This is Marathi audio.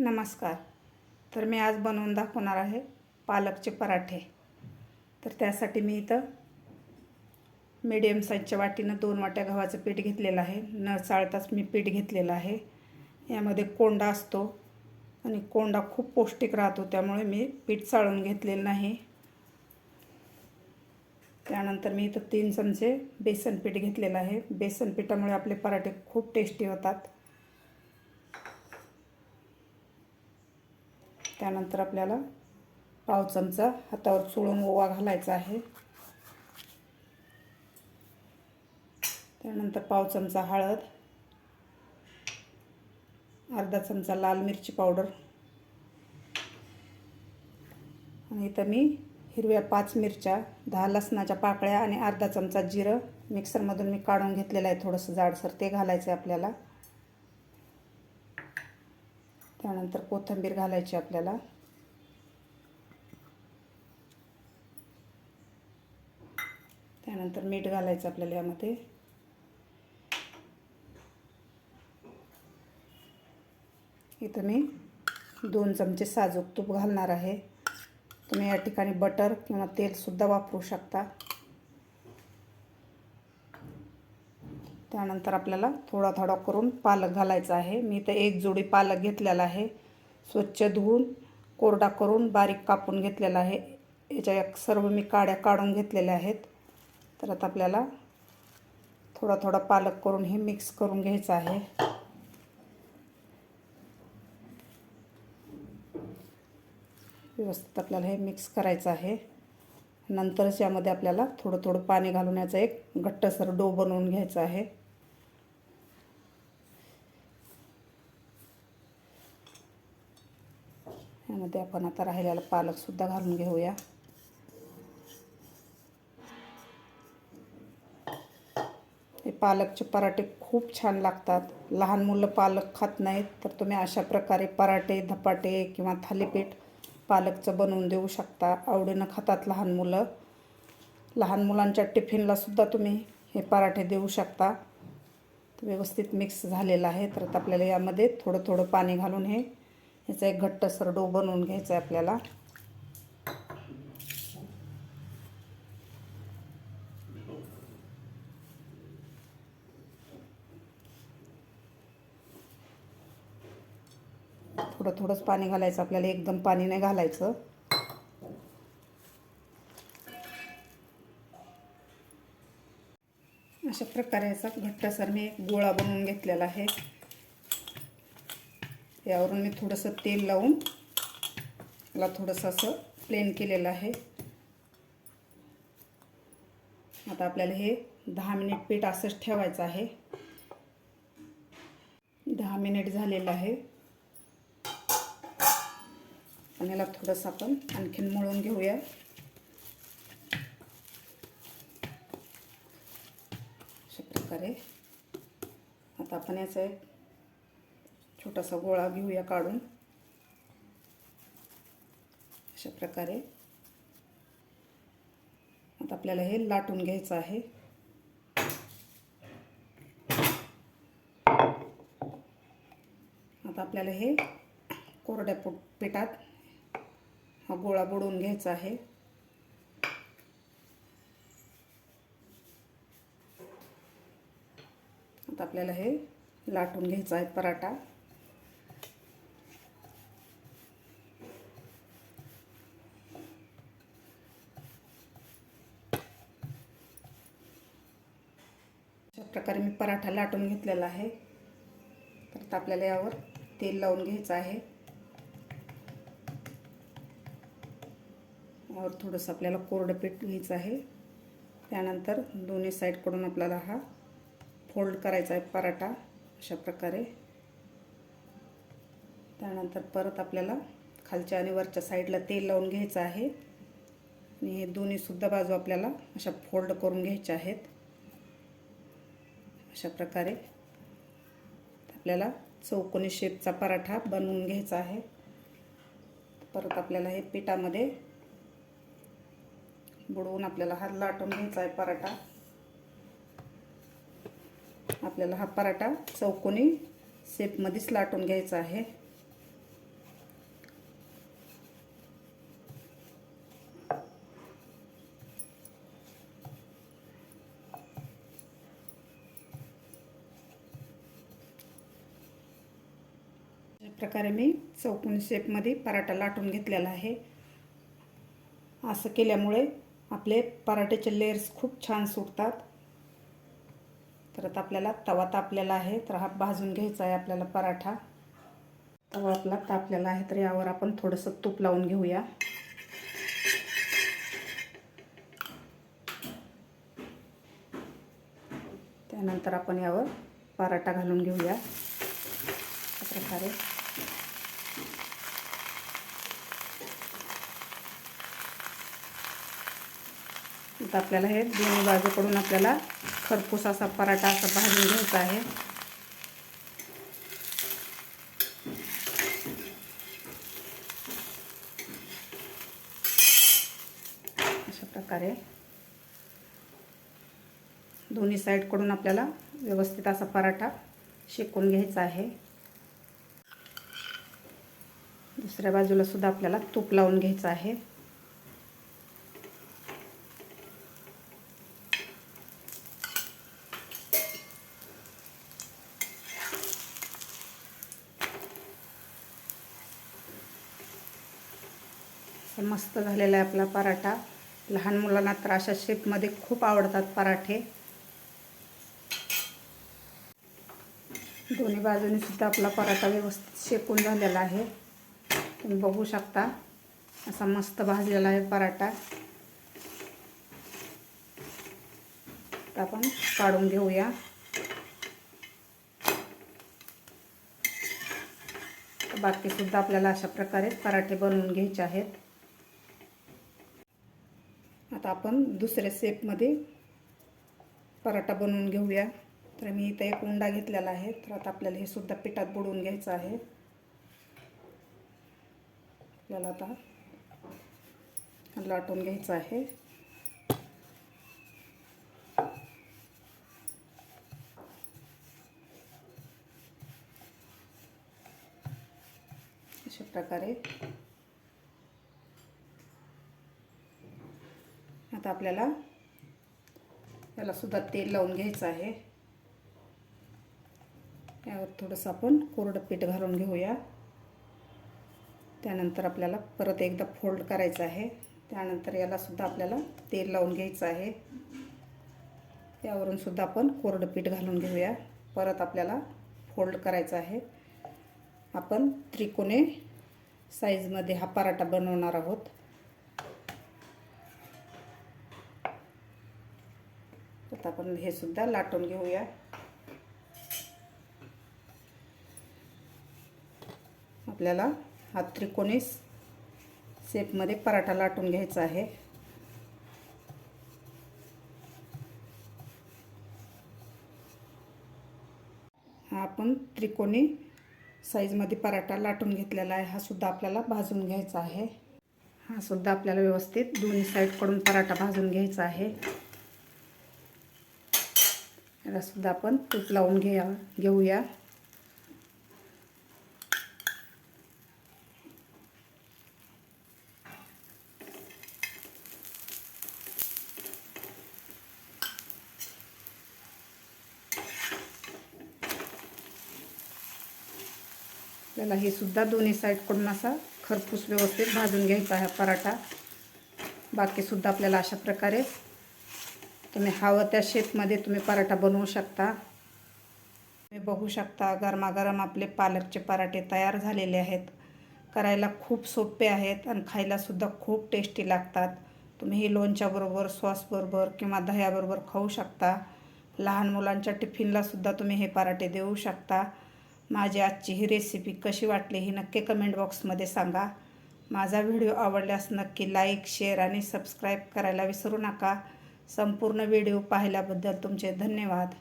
नमस्कार. तर मी आज बनवून दाखवणार आहे पालकचे पराठे. तर त्यासाठी मी इथं मीडियम साईजच्या वाटीनं दोन वाट्या गव्हाचं पीठ घेतलेलं आहे. न चाळताच मी पीठ घेतलेलं आहे. यामध्ये कोंडा असतो आणि कोंडा खूप पौष्टिक राहतो त्यामुळे मी पीठ चाळून घेतलेलं नाही. त्यानंतर मी इथं तीन चमचे बेसन पीठ घेतलेलं आहे. बेसन पिठामुळे आपले पराठे खूप टेस्टी होतात. त्यानंतर आपल्याला पाव चमचा हातावर चोळून ओवा घालायचा आहे. त्यानंतर पाव चमचा हळद अर्धा चमचा लाल मिरची पावडर आणि इथं मी हिरव्या पाच मिरच्या दहा लसणाच्या पाकळ्या आणि अर्धा चमचा जिरं मिक्सरमधून मी काढून घेतलेलं आहे. थोडंसं जाडसर ते घालायचं आहे आपल्याला. त्यानंतर कोथिंबीर घालायची आपल्याला. त्यानंतर मीठ घालायचं आपल्याला यामध्ये. इथं मी दोन चमचे साजूक तूप घालणार आहे. तुम्ही या ठिकाणी बटर किंवा तेलसुद्धा वापरू शकता. त्यानंतर आपल्याला थोडा थोडा करून पालक घालायचा आहे. मी तर एक जोडी पालक घेतलेला आहे. स्वच्छ धुवून कोरडा करून बारीक कापून घेतलेला आहे. याच्या सर्व मी काड्या काढून घेतलेल्या आहेत. तर आता आपल्याला थोडा थोडा पालक करून हे मिक्स करून घ्यायचं आहे. व्यवस्थित आपल्याला हे मिक्स करायचं आहे. नंतरच यामध्ये आपल्याला थोडं थोडं पाणी घालून याचा एक घट्टसर डो बनवून घ्यायचा आहे. यामध्ये आपण आता राहिलेला पालकसुद्धा घालून घेऊया. हे पालकचे पराठे खूप छान लागतात. लहान मुलं पालक खात नाहीत तर तुम्ही अशा प्रकारे पराठे धपाटे किंवा थालीपीठ पालकचं बनवून देऊ शकता. आवडीनं खातात लहान मुलं. लहान मुलांच्या टिफिनलासुद्धा तुम्ही हे पराठे देऊ शकता. व्यवस्थित मिक्स झालेलं आहे तर आता आपल्याला यामध्ये थोडं थोडं पाणी घालून हे याचा एक घट्टसर डो बनवून घ्यायचा आहे आपल्याला. थोडं थोडंच पाणी घालायचं आपल्याला एकदम पाणी नाही घालायचं. अशा प्रकारे याचा घट्टसर मी एक गोळा बनवून घेतलेला आहे. यावरून मी थोडंसं तेल लावून याला थोडंसं असं प्लेन केलेलं आहे. आता आपल्याला हे दहा मिनिट पीठ असंच ठेवायचं आहे. दहा मिनिट झालेलं आहे. आणि याला थोडंसं आपण आणखीन मळून घेऊया. अशा प्रकारे. आता आपण याचं एक छोटासा गोळा घेऊया काढून. अशा प्रकारे. आता आपल्याला हे लाटून घ्यायचं आहे. आता आपल्याला हे कोरड्या पोट पिठात हा गोळा बुडवून घ्यायचा आहे. आता आपल्याला हे लाटून घ्यायचं आहे पराठा. अशा प्रकारे मी पराठा लाटून घेतलेला आहे. परत आपल्याला यावर तेल लावून घ्यायचं आहे. और थोडंसं आपल्याला कोरडं पीठ घ्यायचं आहे. त्यानंतर दोन्ही साईडकडून आपल्याला हा फोल्ड करायचा आहे पराठा अशा प्रकारे. त्यानंतर परत आपल्याला खालच्या आणि वरच्या साईडला तेल लावून घ्यायचं आहे. आणि हे दोन्हीसुद्धा बाजू आपल्याला अशा फोल्ड करून घ्यायच्या आहेत. अशा प्रकारे आपल्याला चौकोनी शेपचा पराठा बनवून घ्यायचा आहे. परत आपल्याला हे पिठामध्ये बुडवून आपल्याला हा लाटून घ्यायचा आहे पराठा. आपल्याला हा पराठा चौकोनी शेपमध्येच लाटून घ्यायचा आहे. अशा प्रकारे मी चौकोन शेपमध्ये पराठा लाटून घेतलेला आहे. असं केल्यामुळे आपले पराठ्याचे लेअर्स खूप छान सुटतात. तर आता आपल्याला तवा तापलेला आहे तर हा भाजून घ्यायचा आहे आपल्याला पराठा. तवा आपला तापलेला आहे तर यावर आपण थोडंसं तूप लावून घेऊया. त्यानंतर आपण यावर पराठा घालून घेऊया. अशा प्रकारे. आता आपल्याला हे दोन्ही बाजूकडून आपल्याला खरपूस असा पराठा असा भाजून घ्यायचा आहे. अशा प्रकारे दोन्ही साईडकडून आपल्याला व्यवस्थित असा पराठा शेकून घ्यायचा आहे. दुसऱ्या बाजूला सुद्धा आपल्याला तूप लावून घ्यायचं आहे. मस्त झालेला आहे आपला पराठा. लहान मुलांना तर अशा शेपमध्ये खूप आवडतात पराठे. दोन्ही बाजूने सुद्धा आपला पराठा व्यवस्थित शेकून झालेला आहे. तुम्ही बघू शकता. असा मस्त भाजलेला आहे पराठा. आपण काढून घेऊया. बाकीसुद्धा आपल्याला अशा प्रकारे पराठे बनवून घ्यायचे आहेत. आता आपण दुसऱ्या सेपमध्ये पराठा बनवून घेऊया. तर मी इथं एक उंडा घेतलेला आहे. तर आता आपल्याला हे सुद्धा पिठात बुडवून घ्यायचं आहे. आपल्याला आता लाटून घ्यायचं आहे. अशा प्रकारे आता आपल्याला याला सुद्धा तेल लावून घ्यायचं आहे. यावर थोडंसं आपण कोरडं पीठ घालून घेऊया. त्यानंतर आपल्याला परत एकदा फोल्ड करायचं आहे. त्यानंतर यालासुद्धा आपल्याला तेल लावून घ्यायचं आहे. यावरून सुद्धा आपण कोरडं पीठ घालून घेऊया. परत आपल्याला फोल्ड करायचं आहे. आपण त्रिकोणे साईजमध्ये हा पराठा बनवणार आहोत. आता आपण हे सुद्धा लाटून घेऊया. आपल्याला हा त्रिकोणीस शेपमध्ये पराठा लाटून घ्यायचा आहे. हा आपण त्रिकोणी साईजमध्ये पराठा लाटून घेतलेला आहे. हा सुद्धा आपल्याला भाजून घ्यायचा आहे. हा सुद्धा आपल्याला व्यवस्थित दोन्ही साईडकडून पराठा भाजून घ्यायचा आहे. यालासुद्धा आपण तूप लावून घ्या घेऊया. आपल्याला हे सुद्धा दोन्ही साईडकडून असा खरपूस व्यवस्थित भाजून घ्यायचा आहे पराठा. बाकीसुद्धा आपल्याला अशा प्रकारे तुम्ही हवं त्या शेपमध्ये तुम्ही पराठा बनवू शकता. तुम्ही बघू शकता गरमागरम आपले पालकचे पराठे तयार झालेले आहेत. करायला खूप सोपे आहेत आणि खायलासुद्धा खूप टेस्टी लागतात. तुम्ही हे लोणच्याबरोबर सॉसबरोबर किंवा दह्याबरोबर खाऊ शकता. लहान मुलांच्या टिफिनलासुद्धा तुम्ही हे पराठे देऊ शकता. माझी आजची ही रेसिपी कशी वाटली ही नक्की कमेंट बॉक्समध्ये सांगा. माझा व्हिडिओ आवडल्यास नक्की लाईक शेअर आणि सबस्क्राईब करायला विसरू नका. संपूर्ण व्हिडिओ पाहिल्याबद्दल तुमचे धन्यवाद.